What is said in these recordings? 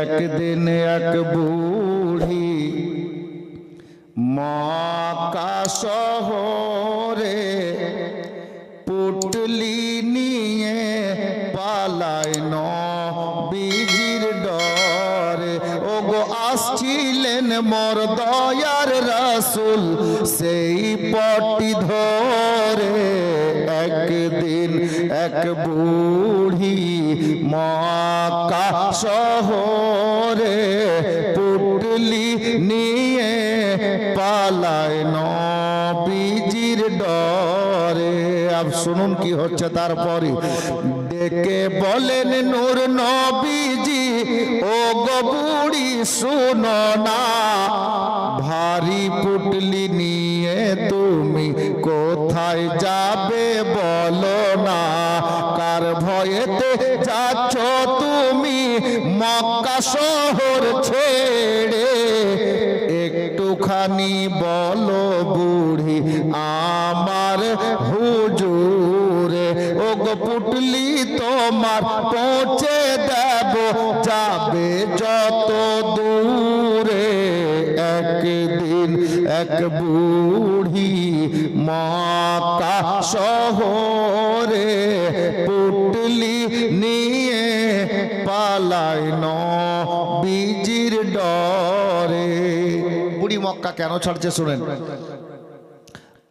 একদিন এক বুড়ি মক্কা শহরে পুটলি নিয়ে পালায় নবীজির ডরে। ও গো আসছিলেন মোর দয়ার রাসুল, সেই পটি ধরে। একদিন এক বুড়ি মক্কা শহরে পুটলি নিয়ে পালায় নবীজির ডরে। আব শুনুন কি হচ্ছে তারপরে। ডেকে বলেন, নূর নবীজি ও গবুড়ি শুনো না। ভারী পুটলি নিয়ে তুমি কোথায় যাবে বলো না। কার ভয়েতে যাচ্ছ তুমি? মক্কা শহর ছেড়ে একটুখানি বলো বুড়ি আমার হুজুরে। ও গো পুটলি তোমার পৌঁছে দেব, যাবে যত দূরে। একদিন এক বুড়ি মাতা শহরে পুটলি নিয়ে পালায় নবীজির ডরে। বুড়ি মক্কা কেন ছাড়ছে শুনেন?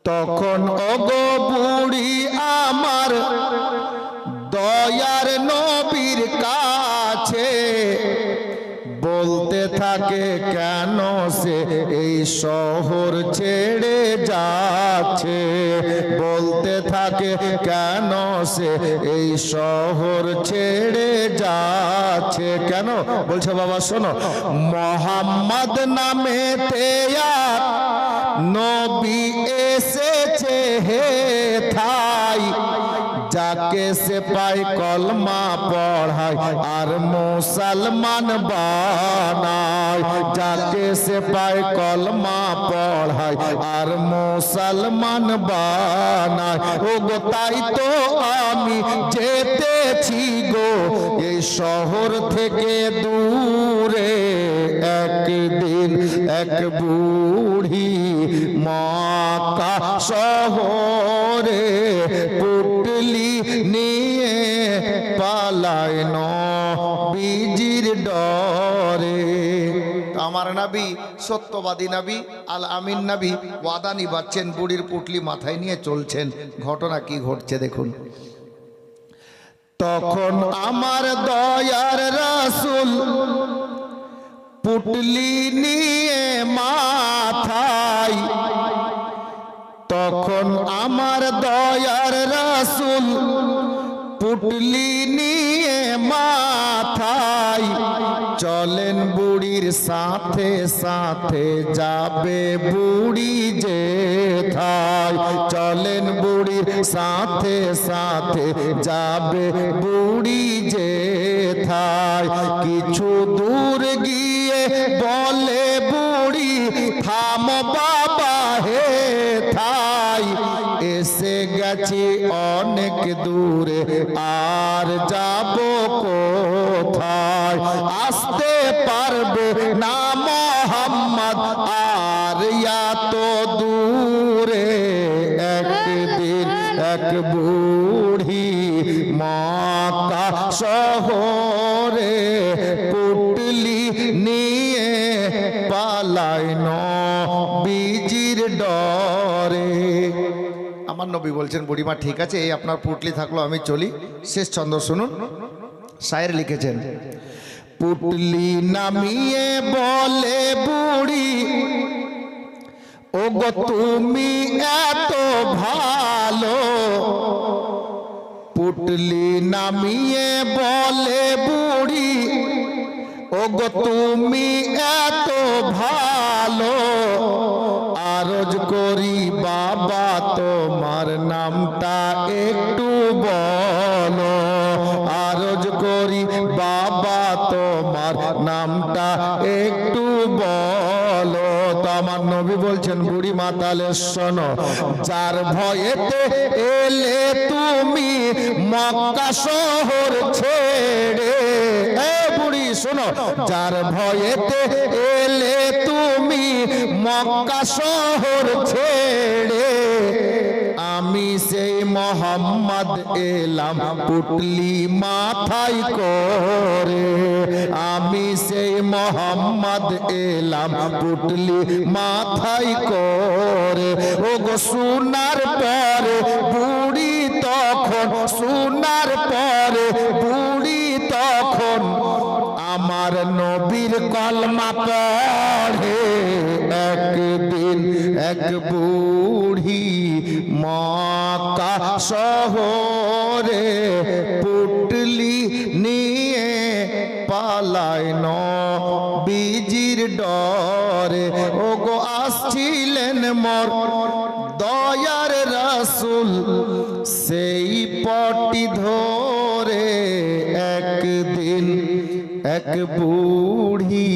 তখন ওগো বুড়ি আমার দয়ার নবীর কাছে বলতে থাকে কেন সে এই শহর ছেড়ে যাচ্ছে? বলতে থাকে কেন সে এই শহর ছেড়ে যাচ্ছে? কেন? বলছে, বাবা, শোনো, মোহাম্মদ নামে নবী এসেছে হে থাই। যাকে সে পাই কলমা পড়ায় আর মুসলমান বানায়, যাকে সে পাই কলমা পড়ায় আর মুসলমান বানায়। ও গো তাই তো আমি যেতেছি গো এই শহর থেকে দূরে একদিন এক বুড়ি মাকা শহরে নবীজির ডরে। আমার নাবি, সত্যবাদী নাবি, আল আমিন নাবি, ওয়াদা নিবাচ্ছেন, বুড়ির পুটলি মাথায় নিয়ে চলছেন। ঘটনা কি ঘটছে দেখুন। তখন আমার দয়ার রাসুল পুটলি নিয়ে মাথায়, তখন আমার দয়ার রাসুল পুটলি নিয়ে মাথায়। চলেন বুড়ির সাথে সাথে যাবে বুড়ি যে থাই চলেন বুড়ির সাথে সাথে যাবে বুড়ি যে থাই কিছু দূর গিয়ে বলে, বুড়ি, থাম বাবা হে থাই এসে গেছি অনেক দূরে, আর যাব কোথায়? আসতে পারবে না মোহাম্মদ, আর তো দূরে একদিন এক বুড়ি মাতা শহরে পুটলি নিয়ে পালায় নবীজির ডরে। আমার নবী বলছেন, বুড়িমা, ঠিক আছে, এই আপনার পুটলি থাকল, আমি চলি। শেষ ছন্দ শুনুন। শায়ের লিখেছেন। পুটলি নামিয়ে বলে বুড়ি ও গো তুমি এত ভালো। পুটলি নামিয়ে বলে বুড়ি ও গো তুমি এত ভালো। আরজ করি বাবা তোমার নামটা তোমার নামটা একটু বলো। তো আমার নবী বলছেন, বুড়ি মাতালে শোনো, যার ভয়েতে এলে তুমি মক্কা শহর ছেড়ে শোনো, যার ভয়েতে এলে তুমি মক্কা শহর ছেড়ে আমি সেই মোহাম্মদ এলাম, পুটলি মাথায় করে। আমি সেই মোহাম্মদ এলাম, পুটলি মাথায় করে। ও গো সোনার পরে বুড়ি তখন, সোনার পরে বুড়ি তখন। আমার নবীর কলমা পড়ে, একদিন এক বুড়ি মাকা শহরে পুটলি নিয়ে পালায় বিজির ডরে। ও গো আসছিলেন মর দয়ার রাসুল, সেই পটি ধরে একদিন এক বুড়ি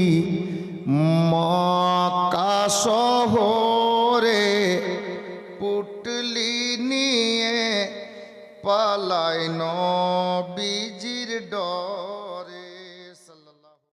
মাকা শহরে